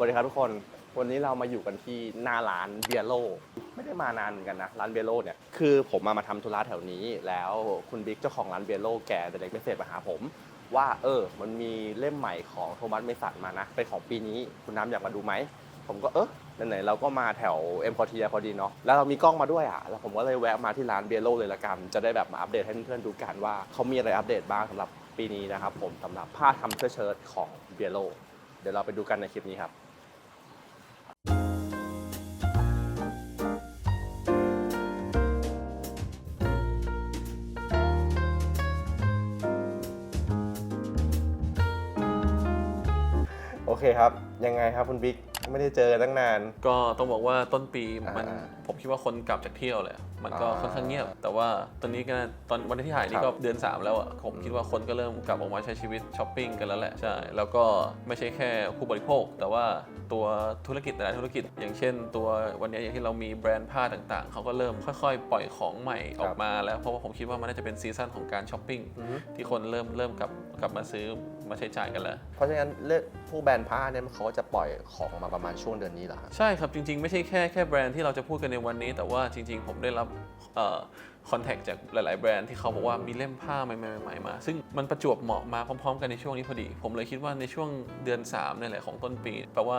สวัสดีครับทุกคน วันนี้เรามาอยู่กันที่หน้าร้านเบียโล ไม่ได้มานานเหมือนกันนะ ร้านเบียโลเนี่ย คือผมมามาทำธุระแถวนี้ แล้วคุณบิ๊กเจ้าของร้านเบียโลแกเด็กเมสเซจมาหาผม ว่าเออ มันมีเล่มใหม่ของโทมัสเมสันมานะ เป็นของปีนี้ คุณน้ำอยากมาดูไหม ผมก็เออไหนๆเราก็มาแถวเอ็มพอทีพอดีเนาะ แล้วเรามีกล้องมาด้วยอะ แล้วผมก็เลยแวะมาที่ร้านเบียโลเลยละกัน จะได้แบบมาอัปเดตให้เพื่อนๆดูกันว่าเขามีอะไรอัปเดตบ้างสำหรับปีนี้นะครับผมสำหรับผ้าทำเสื้อเชิ้ตของเบียโล เดี๋ยวเราไปดูกันในคลิปนี้ครับ เคครับ ยังไงครับคุณบิ๊กไม่ได้เจอกันตั้งนาน ก็ต้องบอกว่าต้นปีมันอ่า ผมคิดว่าคนกลับจากเที่ยวเลยอะมันก็อ่าค่อนข้างเงียบ แต่ว่าตอนนี้ก็ตอนวันที่ถ่ายคนี่รับก็เดือน 3 แล้วอะผมคิดว่าคนก็เริ่มกลับออกมาใช้ชีวิตช้อปปิ้งกันแล้วแหละใช่แล้วก็ไม่ใช่แค่ผู้บริโภค แต่ว่าตัวธุรกิจแต่ละธุรกิจ อย่างเช่น ตัววันนี้อย่างที่เรามีแบรนด์ผ้าต่างๆเขาก็เริ่มค่อยๆ ปล่อยของใหม่ออกมาแล้วเพราะว่าผมคิดว่ามันน่าจะเป็นซีซั่นของการช้อปปิ้งอือฮึที่คนเริ่มเริ่มกลับกลับมาซื้อมาใช้จ่ายกันแล้ว เพราะฉะนั้นเลือกผู้แบรนด์ผ้าเนี่ยเขาก็จะปล่อยของมาประมาณช่วงเดือนนี้เหรอครับใช่ครับจริง ๆ ไม่ใช่แค่แค่แบรนด์ที่เราจะพูดกันในวันนี้ แต่ว่าจริง ๆ ผมได้รับ คอนแทคจากหลาย ๆ แบรนด์ที่เขาบอกว่ามีเล่มผ้าใหม่ๆๆมา ซึ่งมันประจวบเหมาะมาพร้อม ๆ กันในช่วงนี้พอดี ผมเลยคิดว่าในช่วงเดือน3เนี่ยแหละของต้นปี แปลว่า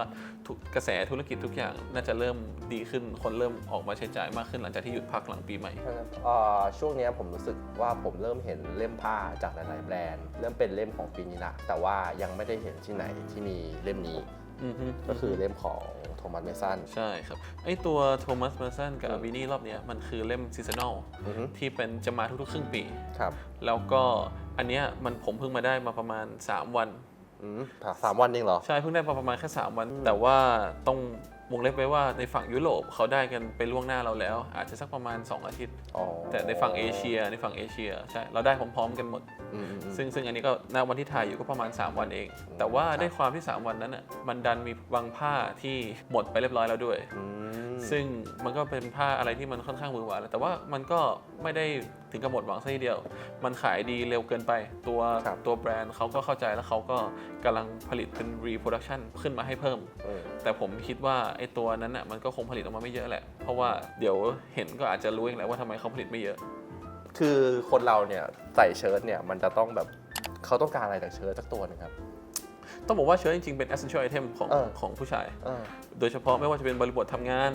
กระแสธุรกิจทุกอย่างน่าจะเริ่มดีขึ้น คนเริ่มออกมาใช้จ่ายมากขึ้นหลังจากที่หยุดพักหลังปีใหม่ช่วงนี้ผมรู้สึกว่าผมเริ่มเห็นเล่มผ้าจากหลาย ๆ แบรนด์ เริ่มเป็นเล่มของปีนี้ละแต่ว่ายังไม่ได้เห็นที่ไหนที่มีเล่มนี้ ก็คือเล่มของโทมัสเมสันใช่ครับ ไอตัวโทมัสเมอร์สันกับอืมวินี่รอบเนี้ยมันคือเล่มซีซันอลอือฮึที่เป็นจะมาทุกๆ ครึ่งปีครับแล้วก็อันเนี้ยมันผมเพิ่งมาได้มาประมาณ 3 วันอืมสามวันเองเหรอ ใช่เพิ่งได้มาประมาณแค่ 3 วันอืมแต่ว่าต้อง วงเล็บไว้ว่าในฝั่งยุโรปเขาได้กันไปล่วงหน้าเราแล้ว อาจจะสักประมาณ 2 อาทิตย์อ๋อแต่ในฝั่งเอเชียในฝั่งเอเชียใช่เราได้พร้อมๆกันหมดอืมอืมอืมซึ่งซึ่งอันนี้ก็ณวันที่ถ่ายอยู่ก็ประมาณ 3 วันเองอืมแต่ว่าครับได้ความที่ 3 วันนั้นอะมันดันมีบางผ้าที่หมดไปเรียบร้อยแล้วด้วยอืมซึ่งมันก็เป็นผ้าอะไรที่มันค่อนข้างมือหวานแหละแต่ว่ามันก็ไม่ได้ ถึงกับหมดหวังซะทีเดียว มันขายดีเร็วเกินไป ตัวครับ ตัวแบรนด์เขาก็เข้าใจแล้วเขาก็กำลังผลิตเป็น reproduction ขึ้นมาให้เพิ่ม เออ แต่ผมคิดว่าไอ้ตัวนั้นน่ะมันก็คงผลิตออกมาไม่เยอะแหละ เพราะว่าเดี๋ยวเห็นก็อาจจะรู้เองแหละว่าทำไมเขาผลิตไม่เยอะ คือคนเราเนี่ยใส่เชิ้ตเนี่ยมันจะต้องแบบเขาต้องการอะไรจากเชิ้ตสักตัวหนึงครับ ต้องบอกว่าเชิ้ตจริงๆเป็น essential item ของเออ ของผู้ชาย เออโดยเฉพาะไม่ว่าจะเป็นบริบททำงาน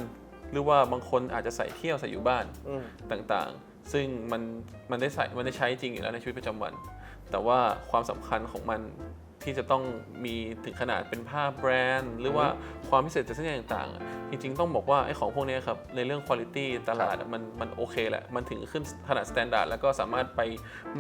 หรือว่าบางคนอาจจะใส่เที่ยวใส่อยู่บ้านอืม ต่างๆ ซึ่งมันมันได้ใส่มันได้ใช้จริงอยู่แล้วในชีวิตประจำวัน แต่ว่าความสำคัญของมันที่จะต้องมีถึงขนาดเป็นผ้าแบรนด์ หรือว่าความพิเศษจากเส้นใยต่างๆอะจริงๆต้องบอกว่าไอ้ของพวกเนี้ยครับในเรื่องคุณภาพตลาดอะมันมันโอเคแหละ มันถึงขึ้นขนาดมาตรฐานแล้วก็สามารถไป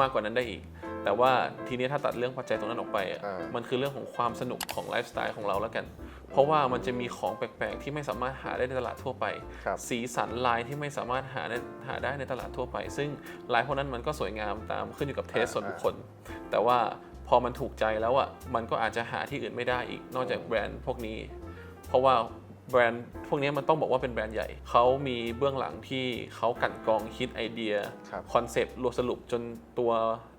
มากกว่านั้นได้อีก แต่ว่าทีนี้ถ้าตัดเรื่องปัจจัยตรงนั้นออกไปอะอ่ามันคือเรื่องของความสนุกของไลฟ์สไตล์ของเราแล้วกัน เพราะว่ามันจะมีของแปลกๆ ที่ไม่สามารถหาได้ในตลาดทั่วไป ครับสีสันลายที่ไม่สามารถหาได้หาได้ในตลาดทั่วไป ซึ่งลายพวกนั้นมันก็สวยงามตามขึ้นอยู่กับเทสอ่า ส่วนบุคคล แต่ว่าพอมันถูกใจแล้วอะมันก็อาจจะหาที่อื่นไม่ได้อีกนอกจากแบรนด์พวกนี้ เพราะว่าแบรนด์พวกนี้มันต้องบอกว่าเป็นแบรนด์ใหญ่ เขามีเบื้องหลังที่เขากลันกรองคิดไอเดีย ครับ คอนเซปต์รวมสรุปจนตัว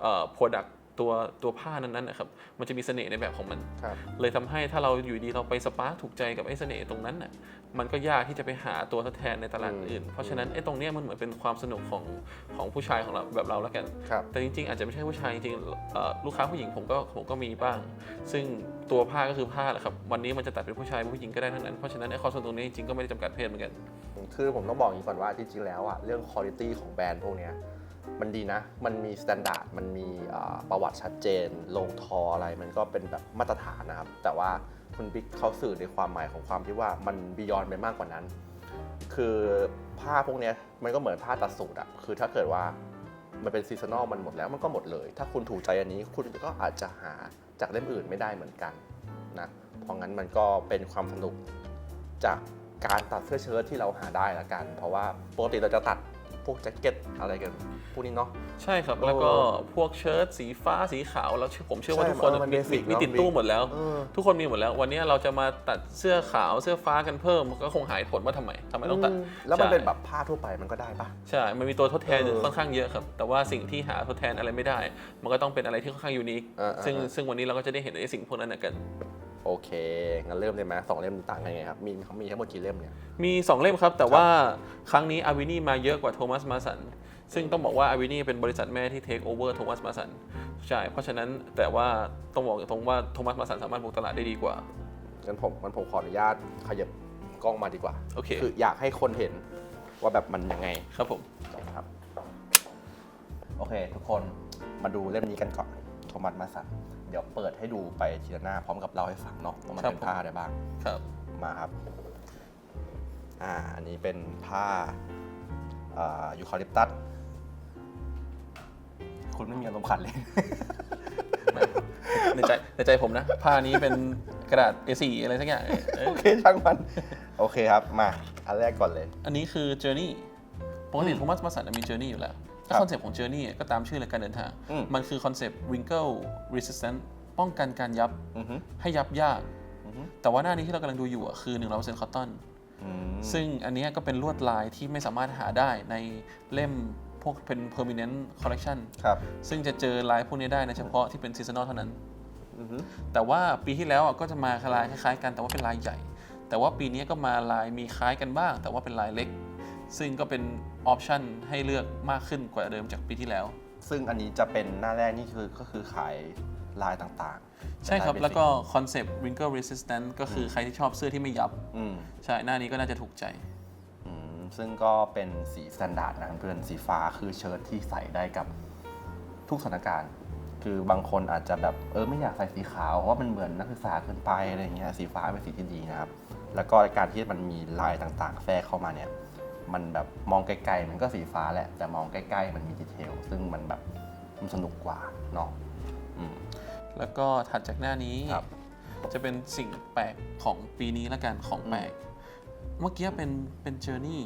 เอ่อ product ตั วตัวผ้านั้นๆนะครับมันจะมีเสน่ห์ในแบบของมัน ครับ เลยทำให้ถ้าเราอยู่ดีเราไปสปาร์คถูกใจกับไอ้เสน่ห์ตรงนั้นน่ะมันก็ยากที่จะไปหาตัวทดแทนในตลาดอืม อื่น เพราะฉะนั้นไอ้ตรงเนี้ยมันเหมือนเป็นความสนุกของของผู้ชายของเราแบบเราแล้วกัน ครับ แต่จริงๆ อาจจะไม่ใช่ผู้ชายจริงๆเอ่อลูกค้าผู้หญิงผมก็ผมก็มีบ้าง ซึ่งตัวผ้าก็คือผ้าแหละครับ วันนี้มันจะตัดเป็นผู้ชายเป็นผู้หญิงก็ได้ทั้งนั้น เพราะฉะนั้นไอ้ความสนุกตรงนี้จริงๆ ก็ไม่ได้จำกัดเพศเหมือนกัน คือผมต้องบอกอย่างนี้ก่อนว่าจริงๆแล้วอะเรื่องคุณภาพของแบรนด์พวกเนี้ย มันดีนะ มันมีมาตรฐานมันมีประวัติชัดเจน ลงทออะไร มันก็เป็นแบบมาตรฐานนะครับ แต่ว่าคุณบิ๊กเขาสื่อในความหมายของความที่ว่ามันบียอนไปมากกว่านั้น คือผ้าพวกนี้มันก็เหมือนผ้าตัดสูตรอะคือถ้าเกิดว่ามันเป็นซีซันอลมันหมดแล้วมันก็หมดเลย ถ้าคุณถูกใจอันนี้คุณก็อาจจะหาจากเล่มอื่นไม่ได้เหมือนกันนะเพราะงั้นมันก็เป็นความสนุกจากการตัดเสื้อเชิ้ตที่เราหาได้ละกัน เพราะว่าปกติเราจะตัด พวกแจ็คเก็ตอะไรกันพวกนี้เนาะ ใช่ครับโอ้แล้วก็พวกเชิ้ตสีฟ้าสีขาว แล้วผมเชื่อว่าใช่ทุกคนเออมันมี basic มีเนอะติดตู้หมดแล้วเออทุกคนมีหมดแล้ว วันนี้เราจะมาตัดเสื้อขาวเสื้อฟ้ากันเพิ่มก็คงหายผลว่าทำไมทำไมต้องตัดมแล้วมันใช่เป็นแบบผ้าทั่วไปมันก็ได้ปะใช่ มันมีตัวทดแทนอยู่เออค่อนข้างเยอะครับ แต่ว่าสิ่งที่หาทดแทนอะไรไม่ได้ มันก็ต้องเป็นอะไรที่ค่อนข้างยูนิคเออเออซึ่งเออซึ่งวันนี้เราก็จะได้เห็นไอ้สิ่งพวกนั้นนะกัน โอโอเคงั้นเริ่มเลยไหมสองเล่มต่างกันยังไงครับมีเขามีทั้งหมดกี่เล่มเนี่ย มี 2 เล่มครับ แต่ว่าครั้งนี้อาวินี่มาเยอะกว่าโทมัสมาสันซึ่งต้องบอกว่าอาวินี่เป็นบริษัทแม่ที่เทคโอเวอร์โทมัสมาสันใช่เพราะฉะนั้นแต่ว่าต้องบอกตรงว่าโทมัสมาสันสามารถบุกตลาดได้ดีกว่า งั้นผมงั้นผมขออนุญาตขยับกล้องมาดีกว่าโอเค คืออยากให้คนเห็นว่าแบบมันยังไงครับผม ครับ โอเค ทุกคนมาดูเล่มนี้กันก่อน โทมัสมาสันเดี๋ยวเปิดให้ดูไปทีละหน้าพร้อมกับเราให้ฟังเนาะว่ามันเป็นผ้าอะไรบ้างครับมาครับอ่าอันนี้เป็นผ้าอ่ายูคาลิปตัสคุณไม่มีอารมณ์ขันเลยในใจในใจผมนะ ผ้านี้เป็นกระดาษ A4 อะไรสักอย่างเอ้ยโอเคช่างมัน โอเคครับมา อันแรกก่อนเลย อันนี้คือ Journey ปกติโทมัสมาสันมี Journey อยู่แล้ว ครัถ้าบคอนเซปต์ของ Journey ก็ตามชื่อเลยการเดินทาง อืมมันคือคอนเซปต์ wrinkle resistant ป้องกันการยับอือฮึให้ยับยาก อือฮึ แต่ว่าหน้านี้ที่เรากำลังดูอยู่อะคือ100%คอตตอน อืมซึ่งอันเนี้ยก็เป็นลวดลายที่ไม่สามารถหาได้ในเล่มพวกเป็น permanent collection ครับซึ่งจะเจอลายพวกนี้ได้ในเฉพาะที่เป็น seasonal เท่านั้น อือฮึแต่ว่าปีที่แล้วอะก็จะมาลายคล้ายๆกันแต่ว่าเป็นลายใหญ่ แต่ว่าปีนี้ก็มาลายมีคล้ายกันบ้าง แต่ว่าเป็นลายเล็ก ซึ่งก็เป็นออปชันให้เลือกมากขึ้นกว่าเดิมจากปีที่แล้ว ซึ่งอันนี้จะเป็นหน้าแรกนี่คือก็คือขายลายต่างๆ ใช่ครับเป็นายแล้วก็คอนเซปต์ wrinkle resistant ก็คือใครที่ชอบเสื้อที่ไม่ยับอืมใช่ หน้านี้ก็น่าจะถูกใจอืมซึ่งก็เป็นสีสแตนดาร์ดนะเพื่อนสีฟ้าคือเชิ้ตที่ใส่ได้กับทุกสถานการณ์ คือบางคนอาจจะแบบเออไม่อยากใส่สีขาวเพราะว่ามันเหมือนนักศึกษาเกินไปอะไรเงี้ยสีฟ้าเป็นสีที่ดีนะครับ แล้วก็การที่มันมีลายต่างๆ แทรกเข้ามาเนี่ย มันแบบมองไกลๆ มันก็สีฟ้าแหละ แต่มองใกล้ๆ มันมีดีเทล ซึ่งมันแบบมันสนุกกว่าเนาะอืม แล้วก็ถัดจากหน้านี้ครับ จะเป็นสิ่งแปลกของปีนี้ละกันของแปลก เมื่อกี้เป็นเป็น journey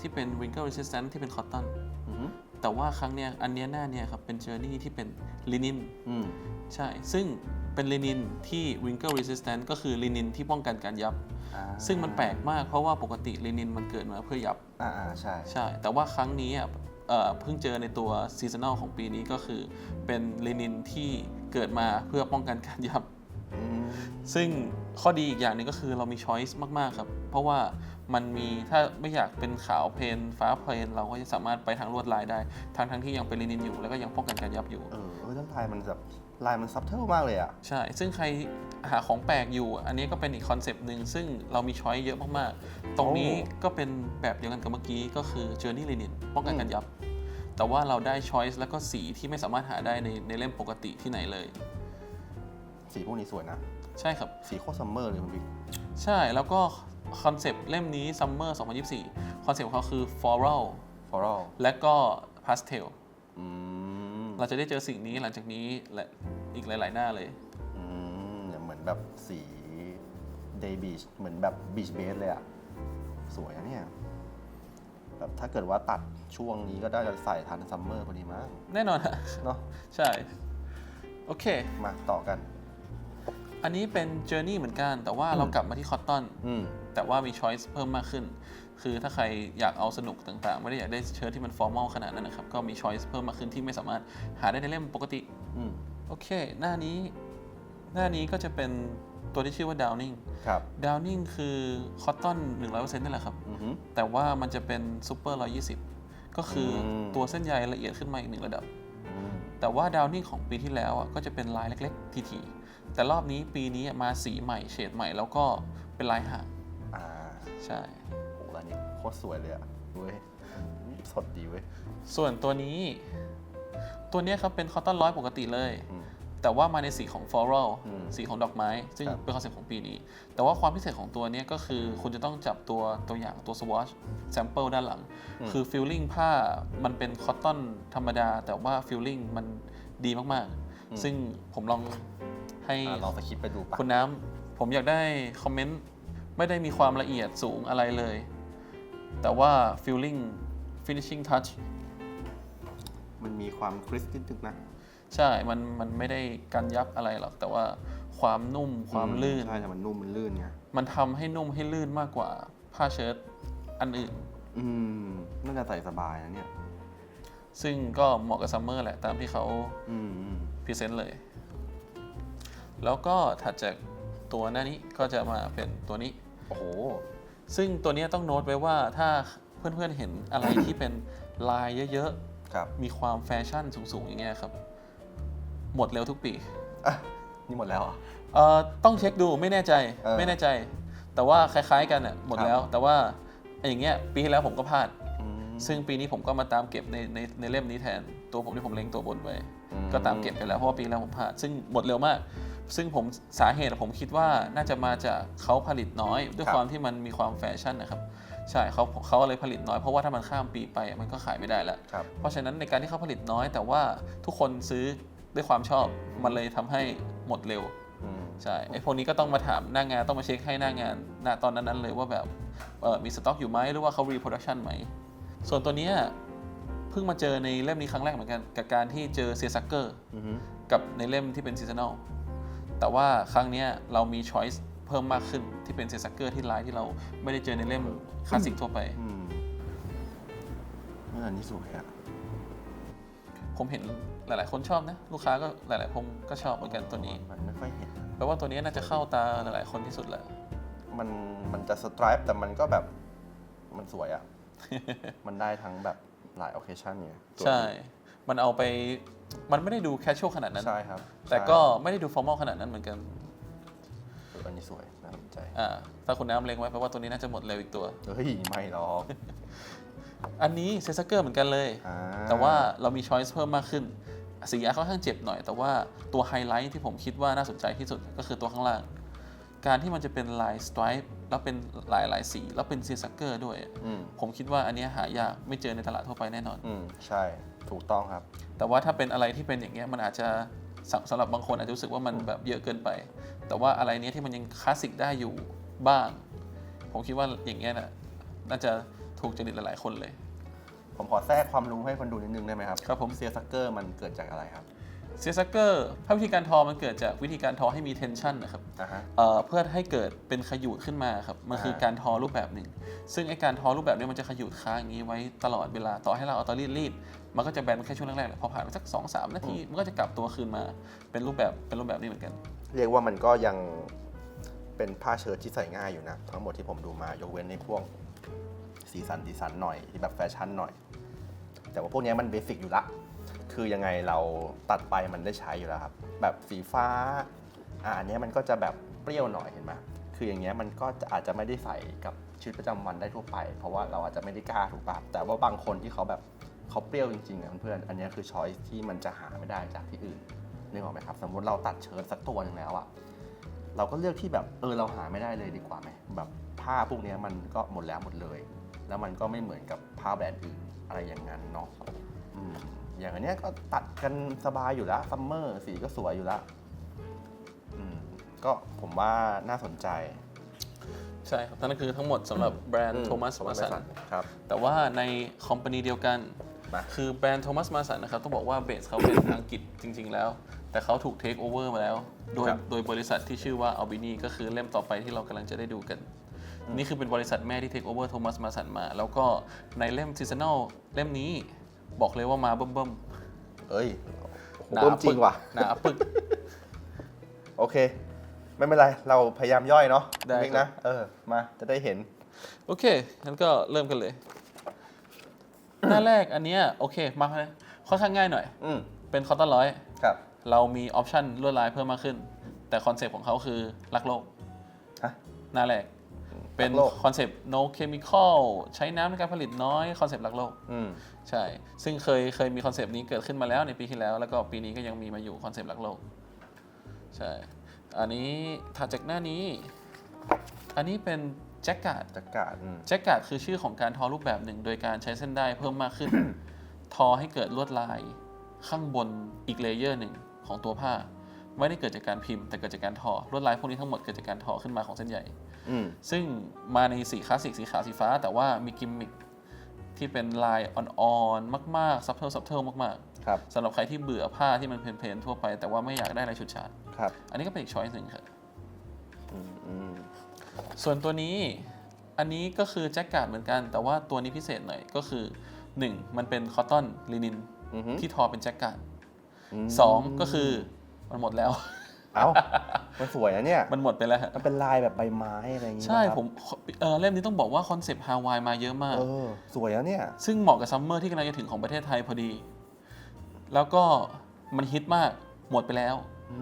ที่เป็น wrinkle resistant ที่เป็น cotton อือฮึแต่ว่าครั้งเนี้ยอันเนี้ยหน้าเนี่ยครับเป็น journey ที่เป็น linen อืมใช่ ซึ่ง เป็น linen ที่ wrinkle resistant ก็คือ linen ที่ป้องกันการยับ อ่าซึ่งมันแปลกมากเพราะว่าปกติ linen มันเกิดมาเพื่อยับ อ่าอ่าใช่ใช่ แต่ว่าครั้งนี้อะเอ่อเพิ่งเจอในตัว seasonal ของปีนี้ก็คือ เป็น linen ที่เกิดมาเพื่อป้องกันการยับอืม ซึ่งข้อดีอีกอย่างหนึงก็คือเรามีช้อยส์มาก ๆ ครับ เพราะว่ามันมีถ้าไม่อยากเป็นขาวเพลนฟ้าเพลน เราก็จะสามารถไปทางลวดลายได้ ทั้งทั้งที่ยังเป็นลินินอยู่ แล้วก็ยังป้องกันการยับอยู่ เออเออแล้วลายมันแบบลายมันซับเทิลมากเลยอะ ใช่ ซึ่งใครหาของแปลกอยู่ อันนี้ก็เป็นอีกคอนเซปต์หนึ่งซึ่งเรามีช้อยเยอะมากๆ ตรงนี้โอ้ก็เป็นแบบเดียวกันกับเมื่อกี้ก็คือ Journey Linen ป้องกันการยับ แต่ว่าเราได้ช้อยส์แล้วก็สีที่ไม่สามารถหาได้ในในเล่มปกติที่ไหนเลย สีพวกนี้สวยนะ ใช่ครับ สีโคตรซัมเมอร์เลยคุณบิ๊กใช่แล้วก็คอนเซปต์เล่มนี้ Summer 2024 คอนเซปต์ของเขาคือ floral ฟลอรัลและก็ pastel อืมเราจะได้เจอสิ่งนี้หลังจากนี้และอีกหลาย ๆ หน้าเลย อืมเนี่ยเหมือนแบบสีเดย์บีชเหมือนแบบบีชเบสเลยอะสวยนะเนี่ยแบบถ้าเกิดว่าตัดช่วงนี้ก็ได้จะใส่ทันซัมเมอร์พอดีมั้งแน่นอนฮะเนาะใช่ โอเค มาต่อกัน อันนี้เป็น journey เหมือนกัน แต่ว่าเรากลับมาที่ cotton อืม แต่ว่ามี choice เพิ่มมากขึ้น คือถ้าใครอยากเอาสนุกต่างๆ ไม่ได้อยากได้เชิ้ตที่มัน formal ขนาดนั้นนะครับ ก็มี choice เพิ่มมากขึ้นที่ไม่สามารถหาได้ในเล่มปกติ อืม โอเค หน้านี้ หน้านี้ก็จะเป็นตัวที่ชื่อว่า downing ครับ downing คือ cotton 100%นั่นแหละครับ อือฮึแต่ว่ามันจะเป็น super 120 ก็คืออม ตัวเส้นใยละเอียดขึ้นมาอีกหนึ่งระดับ อืมแต่ว่า downing ของปีที่แล้วอะก็จะเป็นลายเล็กๆทีๆ แต่รอบนี้ปีนี้มาสีใหม่เฉดใหม่แล้วก็เป็นลายหางอ่าใช่โหอันนี้โคตรสวยเลยอะเว้ยสดดีเว้ย ส่วนตัวนี้ ตัวเนี้ยครับเป็นคอตตอนร้อยปกติเลย อืม แต่ว่ามาในสีของ floral อืมสีของดอกไม้ ซึ่งครับ เป็นคอนเซ็ปต์ของปีนี้ แต่ว่าความพิเศษของตัวเนี้ยก็คือ คุณจะต้องจับตัวตัวอย่างตัว swatch sample ด้านหลัง คือ feeling ผ้ามันเป็นคอตตอนธรรมดา แต่ว่า feeling มันดีมากอืมๆซึ่งผมลอง ให้อะลองสคริปต์ไปดูปะคุณน้ำผมอยากได้คอมเมนต์ไม่ได้มีความละเอียดสูงอะไรเลย แต่ว่า feeling finishing touch มันมีความคริสนิดนึงนะใช่ มันมันไม่ได้กันยับอะไรหรอก แต่ว่าความนุ่มความลื่น ใช่แต่มันนุ่มมันลื่นไงมันทำให้นุ่มให้ลื่นมากกว่าผ้าเชิ้ตอันอื่น อืมน่าจะใส่สบายนะเนี่ย ซึ่งก็เหมาะกับซัมเมอร์แหละตามที่เขาอืมอืม พรีเซนต์เลย แล้วก็ถัดจากตัวหน้านี้ก็จะมาเป็นตัวนี้ โอ้โห ซึ่งตัวเนี้ยต้องโน้ตไว้ว่าถ้าเพื่อนๆเห็นอะไรที่เป็นลายเยอะครับๆ มีความแฟชั่นสูงๆ อย่างเงี้ยครับ หมดเร็วทุกปี อะนี่หมดแล้วเหรอ เอ่อต้องเช็คดูไม่แน่ใจเออไม่แน่ใจ แต่ว่าคล้ายๆกันอะหมดครับ แล้ว แต่ว่าอย่างเงี้ยปีที่แล้วผมก็พลาด อืม ซึ่งปีนี้ผมก็มาตามเก็บในในในเล่มนี้แทน ตัวผมที่ผมเล็งตัวบนไว้ อืม ก็ตามเก็บไปแล้วเพราะว่าปีที่แล้วผมพลาดซึ่งหมดเร็วมาก ซึ่งผมสาเหตุผมคิดว่าน่าจะมาจากเขาผลิตน้อย ด้วยครับความที่มันมีความแฟชั่นนะครับใช่เขาเขาเลยผลิตน้อยเพราะว่าถ้ามันข้ามปีไปอะมันก็ขายไม่ได้แล้วครับเพราะฉะนั้นในการที่เขาผลิตน้อย แต่ว่าทุกคนซื้อด้วยความชอบมันเลยทำให้หมดเร็วอืมใช่ไอ้พวกนี้ก็ต้องมาถามหน้างานต้องมาเช็คให้หน้างานณตอนนั้นๆเลยว่าแบบเออมีสต็อกอยู่ไหมหรือว่าเขารีโปรดักชันไหมส่วนตัวเนี้ยเพิ่งมาเจอในเล่มนี้ครั้งแรกเหมือนกัน กับการที่เจอเซียซักเกอร์อือฮึกับในเล่มที่เป็นซีซัน a ล แต่ว่าครั้งนี้เรามีช้อยส์เพิ่มมากขึ้นที่เป็นเซียซักเกอร์ที่ไลน์ที่เราไม่ได้เจอในเล่มคลาสสิกทั่วไปอืมอันนี้สวยอะผมเห็นหลาย ๆ คนชอบนะ ลูกค้าก็หลาย ๆ คนก็ชอบเหมือนกันตัวนี้มันไม่ค่อยเห็นแปลว่าตัวนี้น่าจะเข้าตาหลาย ๆ คนที่สุดแหละ มันมันจะสไตรป์แต่มันก็แบบมันสวยอะ มันได้ทั้งแบบหลายโอเคชั่นเนี่ยตัวใช่ มันเอาไป มันไม่ได้ดูแคชชวลขนาดนั้น ใช่ครับแต่ก็ไม่ได้ดูฟอร์มอลขนาดนั้นเหมือนกันใช่เอออันนี้สวยน่าสนใจอ่าถ้าคุณน้ำเล็งไว้แปลว่าตัวนี้น่าจะหมดเร็วอีกตัวเฮ้ยไม่หรอกอันนี้เซซักเกอร์เหมือนกันเลยอ่าแต่ว่าเรามีช้อยส์เพิ่มมากขึ้น สีอาร์ค่อนข้างเจ็บหน่อย แต่ว่าตัวไฮไลท์ที่ผมคิดว่าน่าสนใจที่สุดก็คือตัวข้างล่าง การที่มันจะเป็นลายสไตรป์แล้วเป็นลายหลายสี แล้วเป็นเซซักเกอร์ด้วยอืมผมคิดว่าอันเนี้ยหายากไม่เจอในตลาดทั่วไปแน่นอน อืมใช่ ถูกต้องครับ แต่ว่าถ้าเป็นอะไรที่เป็นอย่างเงี้ยมันอาจจะสำสำหรับบางคนอาจจะรู้สึกว่ามันแบบเยอะเกินไป แต่ว่าอะไรเนี้ยที่มันยังคลาสสิกได้อยู่บ้าง ผมคิดว่าอย่างเงี้ยน่ะน่าจะถูกจริตหลายๆ คนเลย ผมขอแทรกความรู้ให้คนดูนิดนึงได้ไหมครับครับผม เซียซักเกอร์มันเกิดจากอะไรครับเซียซักเกอร์ถ้าวิธีการทอมันเกิดจากวิธีการทอให้มีเทนชันนะครับ อ่าฮะ เอ่อเพื่อให้เกิดเป็นขยูดขึ้นมาครับ มันคืออ่า การทอรูปแบบหนึ่ง ซึ่งไอการทอรูปแบบนี้มันจะขยูดค้างอย่างนี้ไว้ตลอดเวลา ต่อให้เราเอาตอรีดรีด มันก็จะแบนแค่ช่วงแรกๆแหละพอผ่านไปสัก2อสนาทีมันก็จะกลับตัวคืนมาเป็นรูปแบบเป็นรูปแบบนี้เหมือนกัน เรียกว่ามันก็ยังเป็นผ้าเชิ้ตที่ใส่ง่ายอยู่นะ ทั้งหมดที่ผมดูมายกเว้นในพวกสีสันสีสันหน่อยที่แบบแฟชั่นหน่อย แต่ว่าพวกเนี้ยมันเบสิกอยู่ละ คือยังไงเราตัดไปมันได้ใช้อยู่แล้วครับ แบบสีฟ้าอ่าอันเนี้ยมันก็จะแบบเปรี้ยวหน่อยเห็นไหมคืออย่างเงี้ยมันก็จะอาจจะไม่ได้ใส่กับชีวิตประจำวันได้ทั่วไป เพราะว่าเราอาจจะไม่ได้กล้าถูกปะแต่ว่าบางคนที่เขาแบบ เขาเปรี้ยวจริงๆอะเพื่อนๆอันเนี้ยคือช้อยที่มันจะหาไม่ได้จากที่อื่นนึกออกไหมครับ สมมติเราตัดเชิ้ตสักตัวหนึ่งแล้วอะเราก็เลือกที่แบบเออเราหาไม่ได้เลยดีกว่าไหมแบบผ้าพวกเนี้ยมันก็หมดแล้วหมดเลย แล้วมันก็ไม่เหมือนกับผ้าแบรนด์อื่นอะไรอย่างนั้นเนาะอืมอย่างอันเนี้ยก็ตัดกันสบายอยู่แล้วซัมเมอร์สีก็สวยอยู่แล้วอืมก็ผมว่าน่าสนใจ ใช่ครับนั่นคือทั้งหมดสำหรับแบรนอืด์โทมัสมาสันครับแต่ว่าในคอมพานีเดียวกัน มาคือแบรนด์โทมัสมาสันนะครับ ต้องบอกว่าเบสเขาเป็นอังกฤษจริง ๆ แล้ว แต่เขาถูกเทคโอเวอร์มาแล้ว โดยครับโดยบริษัทที่ชื่อว่าอัลบินีก็คือเล่มต่อไปที่เรากำลังจะได้ดูกัน นี่คือเป็นบริษัทแม่ที่เทคโอเวอร์โทมัสมาสันมา แล้วก็ในเล่มซีซัน a ลเล่มนี้บอกเลยว่ามาเบิ่มเอ้ยโอ้โหๆหนาเบิ่มจริงว่ะหนาปึกโอเค ไม่เป็นไร เราพยายามย่อยเนาะได้นิกครันะบเออมาจะได้เห็น โอเคงั้นก็เริ่มกันเลย หน้าแรกอันเนี้ยโอเคมาเลยค่อนข้างง่ายหน่อย อืมเป็นคอตตอนร้อยครับ เรามีออปชันลวดลายเพิ่มมากขึ้น แต่คอนเซปต์ของเขาคือรักโลกฮะ หน้าแรก เป็นรักโลก คอนเซปต์ no chemical ใช้น้ำในการผลิตน้อยคอนเซปต์รักโลก อืม ใช่ ซึ่งเคยเคยมีคอนเซปต์นี้เกิดขึ้นมาแล้วในปีที่แล้ว แล้วก็ปีนี้ก็ยังมีมาอยู่คอนเซปต์รักโลก ใช่ อันนี้ถัดจากหน้านี้ อันนี้เป็น แจ็คการ์ดจักรานอืม แจ็คการ์ดคือชื่อของการทอรูปแบบหนึ่ง โดยการใช้เส้นได้เพิ่มมากขึ้น ทอให้เกิดลวดลายข้างบนอีกเลเยอร์หนึ่งของตัวผ้า ไม่ได้เกิดจากการพิมพ์แต่เกิดจากการทอลวดลายพวกนี้ทั้งหมดเกิดจากการทอขึ้นมาของเส้นใหญ่อืม ซึ่งมาในสีคลาสสิกสีขาวสีฟ้า แต่ว่ามีกิมมิคที่เป็นลายอ่อนๆ มากๆซับเทิลซับเทิลมากครับ ๆสำหรับใครที่เบื่อผ้าที่มันเพลนๆทั่วไป แต่ว่าไม่อยากได้อะไรชุดฉาดครับ อันนี้ก็เป็นอีกช้อยส์หนึ่งครับอืมอืม ส่วนตัวนี้อันนี้ก็คือแจ็คการ์ดเหมือนกัน แต่ว่าตัวนี้พิเศษหน่อยก็คือ 1 มันเป็นคอตตอนลินินอือฮึ ที่ทอเป็นแจ็คการ์ดมสองก็คือมันหมดแล้ว เอ้า มันสวยนะเนี่ย มันหมดไปแล้วฮะมันเป็นลายแบบใบไม้อะไรอย่างงี้ใช่นะครับผมเออเล่มนี้ต้องบอกว่าคอนเซปต์ฮาวายมาเยอะมาก เออ สวยนะเนี่ย ซึ่งเหมาะกับซัมเมอร์ที่กำลังจะถึงของประเทศไทยพอดี แล้วก็มันฮิตมากหมดไปแล้ว อื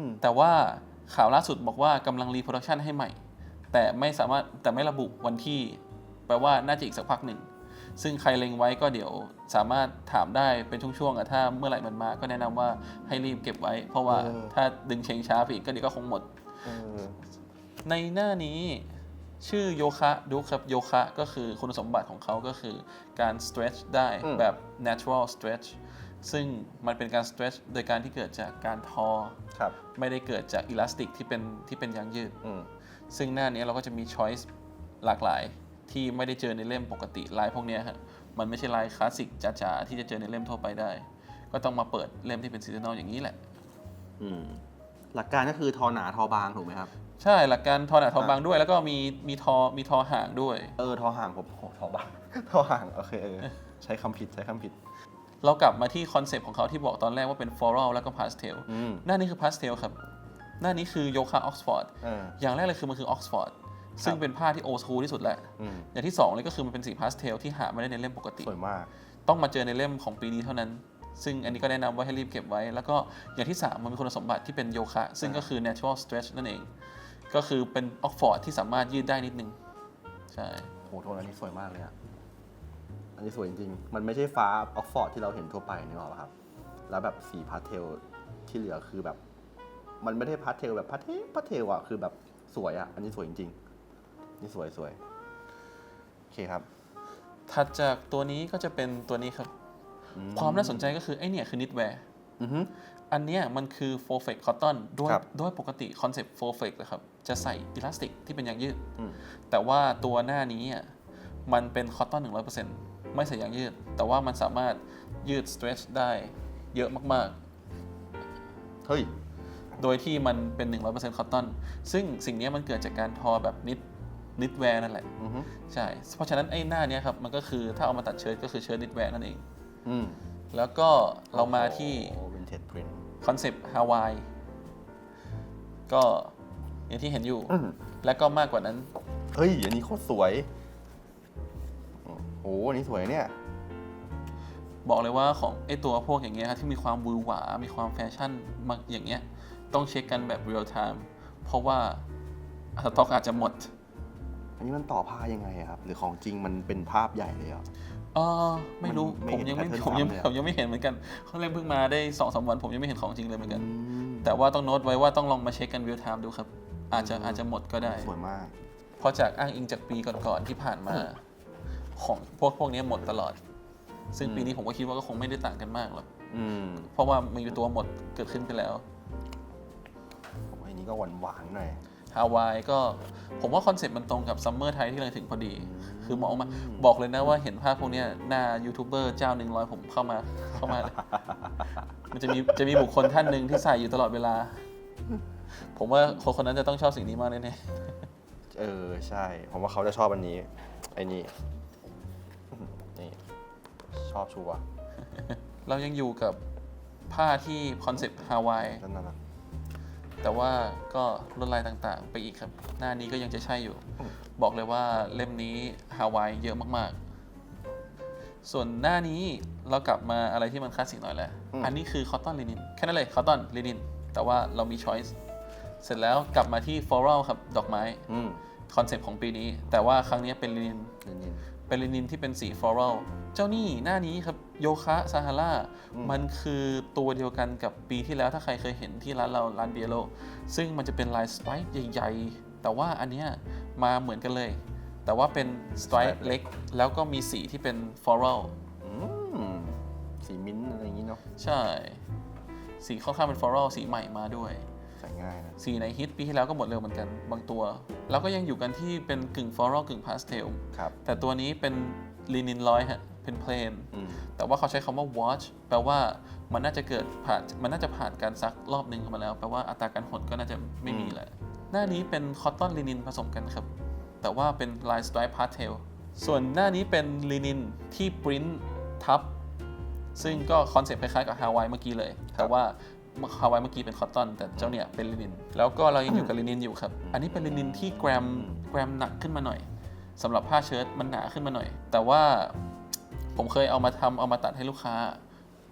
ม แต่ว่า ข่าวล่าสุดบอกว่ากำลังรีโปรดักชันให้ใหม่ แต่ไม่สามารถแต่ไม่ระบุวันที่ แปลว่าน่าจะอีกสักพักหนึ่ง ซึ่งใครเล็งไว้ก็เดี๋ยวสามารถถามได้เป็นช่วงๆอะถ้าเมื่อไหร่มันมาก็แนะนำว่าให้รีบเก็บไว้ เพราะว่าถ้าดึงเชงช้าไปอีกก็เดี๋ยวก็คงหมด เออในหน้านี้ชื่อโยคะดูครับโยคะก็คือคุณสมบัติของเขาก็คือการ stretch ได้แบบ natural stretch ซึ่งมันเป็นการ stretch โดยการที่เกิดจากการทอ ครับ ไม่ได้เกิดจากอิลาสติกที่เป็นที่เป็นยางยืด อืม ซึ่งหน้านี้เราก็จะมี choice หลากหลายที่ไม่ได้เจอในเล่มปกติลายพวกเนี้ยฮะมันไม่ใช่ลายคลาสสิกจ๋าๆที่จะเจอในเล่มทั่วไปได้ ก็ต้องมาเปิดเล่มที่เป็นซีซันอลอย่างนี้แหละ อืม หลักการก็คือทอหนาทอบางถูกไหมครับ ใช่หลักการทอหนาทอบางด้วย แล้วก็มีมีทอมีทอห่างด้วย เออ ทอห่างผมโหทอบาง ทอห่าง โอเคเออ ใช้คำผิด ใช้คำผิด เรากลับมาที่คอนเซปต์ของเขาที่บอกตอนแรกว่าเป็น floral แล้วก็ pastel อืม หน้านี้คือ pastel ครับ หน้านี้คือโยคะออกซฟอร์ดเออ อย่างแรกเลยคือมันคือออกซฟอร์ดซึ่งเป็นผ้าที่โอ s คูที่สุดแหละ อืม อย่างที่สองเลยก็คือมันเป็นสีพาสเทลที่หาไม่ได้ในเล่มปกติ สวยมาก ต้องมาเจอในเล่มของปีนี้เท่านั้น ซึ่งอันนี้ก็แนะนำว่าให้รีบเก็บไว้ แล้วก็อย่างที่ 3 มันมีคุณสมบัติที่เป็นโยคะ ซึ่งก็คือ natural stretch นั่นเอง ก็คือเป็นออกฟอร์ดที่สามารถยืดได้นิดนึง ใช่ โหโทนอันนี้สวยมากเลยอะอั นนี้สวยจริงๆ มันไม่ใช่ฟ้าออกฟอร์ดที่เราเห็นทั่วไปนึกออกปะครับ แล้วแบบสีพาสเทลที่เหลือคือแบบ มันไม่ได้พาสเทลแบบพาสเทลพาสเทลอะคือแบบสวยอะอันนี้สวยจริงๆนี่สวยสวยโอเคครับ ถัดจากตัวนี้ก็จะเป็นตัวนี้ครับอืความน่าสนใจก็คือไอ้เนี่ยคือ knitwear อือฮึอันเนี้ยมันคือ f o r f a k cotton ด้วยครับด้วยปกติคอนเซปต์ f o r f a k นะครับ จะใส่อิลาสติกที่เป็นยางยืดอืมแต่ว่าตัวหน้านี้อะมันเป็นคอตตอน100% ไม่ใส่ยางยืด แต่ว่ามันสามารถยืด stretch ได้เยอะมากเฮ้ยๆโดยที่มันเป็น 100%คอตตอน ซึ่งสิ่งเนี้ยมันเกิดจากการทอแบบนิดนิดแวร์นั่นแหละอือฮึใช่ เพราะฉะนั้นไอ้หน้าเนี้ยครับ มันก็คือถ้าเอามาตัดเชิ้ตก็คือเชิ้ตนิดแวร์นั่นเองอืมแล้วก็เรามาที่โอ้วินเทจพรินคอนเซปต์ฮาวายก็อย่างที่เห็นอยู่ และก็มากกว่านั้น เฮ้ย อันนี้โคตรสวย โอ้โหอันนี้สวยเนี่ย บอกเลยว่าของไอตัวพวกอย่างเงี้ยครับที่มีความวือหวา มีความแฟชั่นมากอย่างเงี้ย ต้องเช็คกันแบบเรียลไทม์เพราะว่าสต็อกอาจจะหมด อันนี้มันต่อผ้ายังไงอะครับ หรือของจริงมันเป็นภาพใหญ่เลยเหรอะเออไม่รู้มันไม่ผมยังไม่เห็นผมยัง pattern เลยอะ ผมยังไม่เห็นเหมือนกันเขาเล่นเพิ่งมาได้สองสามวัน ผมยังไม่เห็นของจริงเลยเหมือนกัน แต่ว่าต้องโน้ตไว้ว่าต้องลองมาเช็คกันเรียลไทม์ดูครับ อาจจะอาจจะหมดก็ได้ สวยมาก เพราะจากอ้างอิงจากปีก่อนๆที่ผ่านมา ของพวกพวกเนี้ยหมดตลอด ซึ่งปีนี้ผมก็คิดว่าก็คงไม่ได้ต่างกันมากหรอกอืมเพราะว่ามีตัวหมดเกิดขึ้นไปแล้ว โอ้ยอันนี้ก็หวานหวานๆหน่อย ฮาวายก็ผมว่าคอนเซ็ปต์มันตรงกับซัมเมอร์ไทยที่กำลังถึงพอดี คือมองมาบอกเลยนะว่าเห็นภาพพวกเนี้ยหน้ายูทูบเบอร์เจ้าหนึ่งร้อยผมเข้ามาเข้ามาเลยมันจะมีจะมีบุคคลท่านหนึ่งที่ใส่อยู่ตลอดเวลา ผมว่าคนคนนั้นจะต้องชอบสิ่งนี้มากแน่เออ ใช่ ผมว่าเขาจะชอบอันนี้ไอ้นี่นี่ ชอบชัวร์ๆเรายังอยู่กับผ้าที่คอนเซ็ปต์ฮาวาย นั่นน่ะแต่ว่าก็ลวดลายต่างๆ ไปอีกครับ หน้านี้ก็ยังจะใช่อยู่ บอกเลยว่าเล่มนี้ฮาวายเยอะมากๆ ส่วนหน้านี้เรากลับมาอะไรที่มันคลาสสิกหน่อยแหละอันนี้คือคอตตอนลินินแค่นั้นเลยคอตตอนลินิน แต่ว่าเรามีช้อยส์เสร็จแล้วกลับมาที่ฟลอรัลครับดอกไม้อืมคอนเซปต์ของปีนี้ แต่ว่าครั้งนี้เป็นลินินนี่นี่เป็นลินินที่เป็นสีฟลอรัล เจ้านี่หน้านี้ครับโยคะซาฮาราอืมมันคือตัวเดียวกันกับปีที่แล้วถ้าใครเคยเห็นที่ร้านเราร้านเบียโล ซึ่งมันจะเป็นลายสไตร์ใหญ่ๆ แต่ว่าอันเนี้ยมาเหมือนกันเลย แต่ว่าเป็นสไตร์เล็ก แล้วก็มีสีที่เป็นฟลอรัลอืมสีมิ้นท์อะไรอย่างงี้เนาะใช่ สีค่อนข้างเป็นฟลอรัลสีใหม่มาด้วยใส่ง่ายนะสีในฮิตปีที่แล้วก็หมดเร็วเหมือนกันบางตัว แล้วก็ยังอยู่กันที่เป็นกึ่งฟลอรัลกึ่งพาสเทลครับแต่ตัวนี้เป็นลินินร้อยฮะ เป็นเพลนอืมแต่ว่าเขาใช้คำว่า watch แปลว่ามันน่าจะเกิดผ่านมันน่าจะผ่านการซักรอบหนึ่งมาแล้ว แปลว่าอัตราการหดก็น่าจะไม่มีแหละ หน้านี้เป็นคอตตอนลินินผสมกันครับ แต่ว่าเป็นลายสไตร์พาสเทลส่วนหน้านี้เป็นลินินที่ปริ้นทับ ซึ่งก็คอนเซ็ปต์คล้ายๆกับฮาวายเมื่อกี้เลย แต่ว่าคาไว้เมื่อกี้เป็นคอตตอน แต่เจ้าเนี่ยเป็นลินิน แล้วก็เรายังอยู่กับลินินอยู่ครับ อันนี้เป็นลินินที่แกรมแกรมหนักขึ้นมาหน่อยสำหรับผ้าเชิ้ตมันหนาขึ้นมาหน่อย แต่ว่า ผมเคยเอามาทำเอามาตัดให้ลูกค้า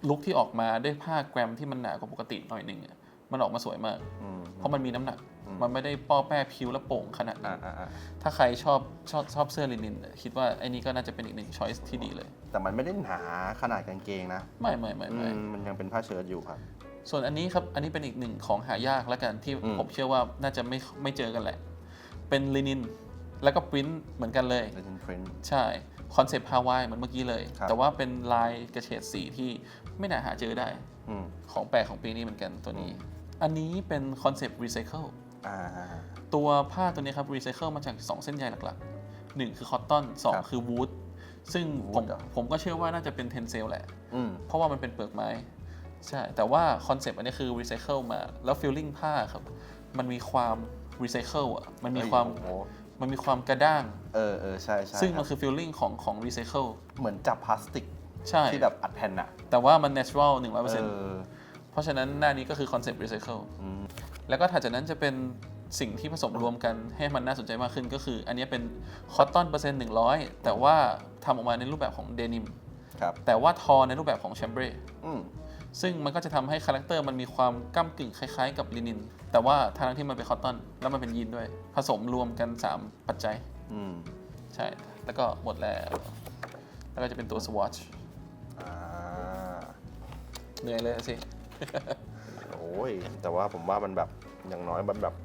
ลุคที่ออกมาด้วยผ้าแกรมที่มันหนากว่าปกติหน่อยหนึ่งอะมันออกมาสวยมากอืมเพราะมันมีน้ำหนักอืมมันไม่ได้ป้อแป้ผิวและโป่งขนาดอ่านั้นอ่าอ่าถ้าใครชอบชอบชอบเสื้อลินินเนี่ยคิดว่าไอ้นี้ก็น่าจะเป็นอีกหนึ่งช้อยส์ที่ดีเลย แต่มันไม่ได้หนาขนาดกางเกงนะ ไม่ไม่ไม่อืไม่มมันยังเป็นผ้าเชิ้ตอยู่ครับ ส่วนอันนี้ครับ อันนี้เป็นอีกหนึ่งของหายากแล้วกันที่อืมผมเชื่อว่าน่าจะไม่ไม่เจอกันแหละ เป็นลินินแล้วก็ปริ้นเหมือนกันเลยเลเจนด์พรินใช่ คอนเซปต์ฮาวายเหมือนเมื่อกี้เลย ครับ แต่ว่าเป็นลายกระเฉดสีที่ไม่น่าหาเจอได้อืมของแปลกของปีนี้เหมือนกันตัวนี้ อันนี้เป็นคอนเซปต์รีไซเคิลอ่า ตัวผ้าตัวนี้ครับรีไซเคิลมาจาก 2 เส้นใยหลักๆ 1 คือคอตตอน ครับ2 คือวูดซึ่งผม wood เหรอ ผมก็เชื่อว่าน่าจะเป็นเทนเซลแหละ อืมเพราะว่ามันเป็นเปลือกไม้ ใช่ แต่ว่าคอนเซปต์อันนี้คือรีไซเคิลมา แล้วฟิลลิ่งผ้าครับ มันมีความรีไซเคิลอะ มันมีความ เอ้ยโอ้โห มันมีความกระด้าง เออเออใช่ใช่ซึ่งมันรับคือฟิลลิ่งของของรีไซเคิลเหมือนจับพลาสติกใช่ที่แบบอัดแผ่นอะแต่ว่ามัน natural 100%เออเพราะฉะนั้นหน้านี้ก็คือคอนเซปต์รีไซเคิลอืมแล้วก็ถัดจากนั้นจะเป็นสิ่งที่ผสมรวมกันให้มันน่าสนใจมากขึ้นก็คือ อันนี้เป็นคอตตอนเปอร์เซ็นต์หนึ่งร้อยแต่ว่าทำออกมาในรูปแบบของเดนิมครับแต่ว่าทอในรูปแบบของแชมเบรอืม ซึ่งมันก็จะทำให้คาแรคเตอร์มันมีความก้ากึ่งคล้ายๆ กับลินิน แต่ว่าทางที่มันเป็นคอตตอน แล้วมันเป็นยีนด้วย ผสมรวมกัน 3 ปัจจัยอืมใช่ แล้วก็หมดแล้ว แล้วก็จะเป็นตัวสวอชอ่าเหนื่อยเลยสิ โอ้ย แต่ว่าผมว่ามันแบบอย่างน้อยมันแบบ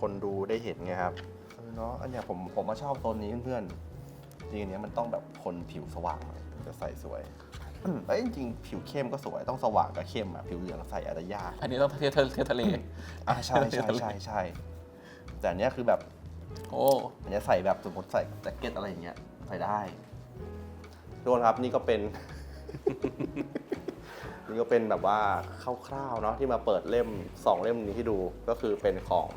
คนดูได้เห็นไงครับเออเนาะอันเนี้ยผมผมมาชอบโซนนี้เพื่อนๆจริงๆอันเนี้ยมันต้องแบบคนผิวสว่างหน่อยถึงจะใส่สวยอืม เอ้ยจริงๆผิวเข้มก็สวยต้องสว่างกับเข้มอะผิวเหลืองใส่อาจจะยากอันนี้ต้องเทียบเทียบเทียบทะเล อ่าใช่ใช่ใช่ใช่แต่อันเนี้ยคือแบบโอ้อันเนี้ยใส่แบบสมมติใส่แจ็คเก็ตอะไรอย่างเงี้ยใส่ได้ทุกคนครับนี่ก็เป็น นี่ก็เป็นแบบว่าคร่าวๆเนาะที่มาเปิดเล่มสองเล่มนี้ให้ดูก็คือเป็นของ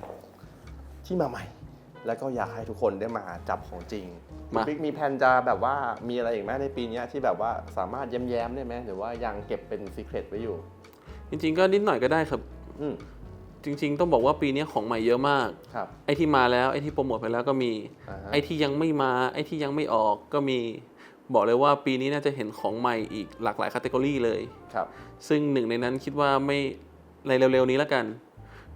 ที่มาใหม่ แล้วก็อยากให้ทุกคนได้มาจับของจริงมา บิ๊กมีแผนจะแบบว่ามีอะไรอีกไหมในปีเนี้ยที่แบบว่าสามารถแย้มๆได้ไหมหรือว่ายังเก็บเป็นซีเครตไว้อยู่ จริง ๆ ก็นิดหน่อยก็ได้ครับ อืมจริง ๆ ต้องบอกว่าปีนี้ของใหม่เยอะมาก ครับไอ้ที่มาแล้วไอ้ที่โปรโมทไปแล้วก็มี อ่าฮะไอ้ที่ยังไม่มาไอ้ที่ยังไม่ออกก็มี บอกเลยว่าปีนี้น่าจะเห็นของใหม่อีกหลากหลายคาตกรีเลย ครับ ซึ่งหนึ่งในนั้นคิดว่าไม่ในเร็วๆนี้แล้วกัน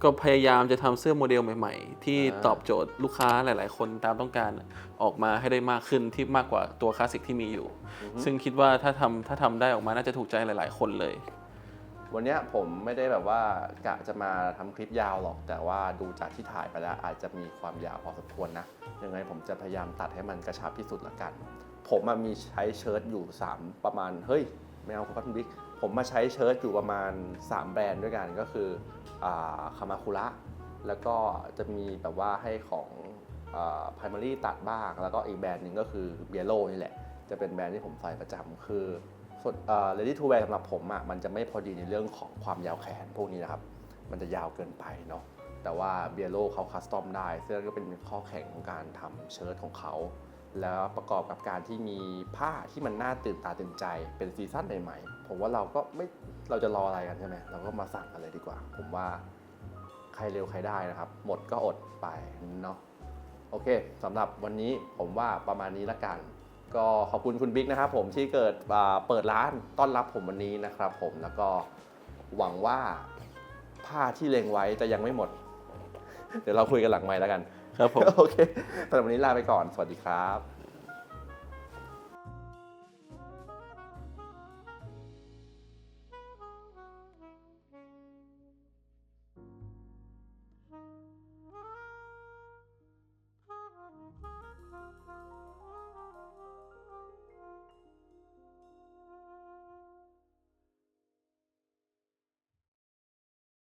ก็พยายามจะทำเสื้อโมเดลใหม่ ๆ ที่อ่า ตอบโจทย์ลูกค้าหลาย ๆ คนตามต้องการออกมาให้ได้มากขึ้นที่มากกว่าตัวคลาสสิกที่มีอยู่ ซึ่งคิดว่าถ้าทำถ้าทำได้ออกมาน่าจะถูกใจหลาย ๆ คนเลย วันเนี้ยผมไม่ได้แบบว่ากะจะมาทำคลิปยาวหรอก แต่ว่าดูจากที่ถ่ายไปแล้วอาจจะมีความยาวพอสมควรนะยังไงผมจะพยายามตัดให้มันกระชับที่สุดละกัน ผมอะมีใช้เชิ้ตอยู่ 3 ประมาณเฮ้ยไม่เอาคุณบิ๊ก ผมมาใช้เชิ้ตอยู่ประมาณ 3 แบรนด์ด้วยกันก็คือคามาคุระแล้วก็จะมีแบบว่าให้ของพายมารีตัดบ้าง แล้วก็อีกแบรนด์หนึ่งก็คือเบียโ o นี่แหละ จะเป็นแบรนด์ที่ผมใส่ประจำคือส่วนเอ่อ ready to wear สำหรับผมอะมันจะไม่พอดีในเรื่องของความยาวแขนพวกนี้นะครับ มันจะยาวเกินไปเนาะแต่ว่าเบียโ o เขาคัสตอมได้ ซึ่งก็เป็นข้อแข็งของการทำเชิ้ตของเขา แล้วประกอบกับการที่มีผ้าที่มันน่าตื่นตาตื่นใจเป็นซีซั่นใหม่ๆ ผมว่าเราก็ไม่เราจะรออะไรกันใช่ไหมเราก็มาสั่งกันเลยดีกว่า ผมว่าใครเร็วใครได้นะครับ หมดก็อดไปเนาะโอเคสำหรับวันนี้ผมว่าประมาณนี้ละกัน ก็ขอบคุณคุณบิ๊กนะครับผมที่เกิดเปิดร้านต้อนรับผมวันนี้นะครับ ผมแล้วก็หวังว่าผ้าที่เลงไว้จะยังไม่หมด เดี๋ยวเราคุยกันหลังไมค์แล้วกัน ครับผม โอเคสำหรับวันนี้ลาไปก่อน สวัสดีครับ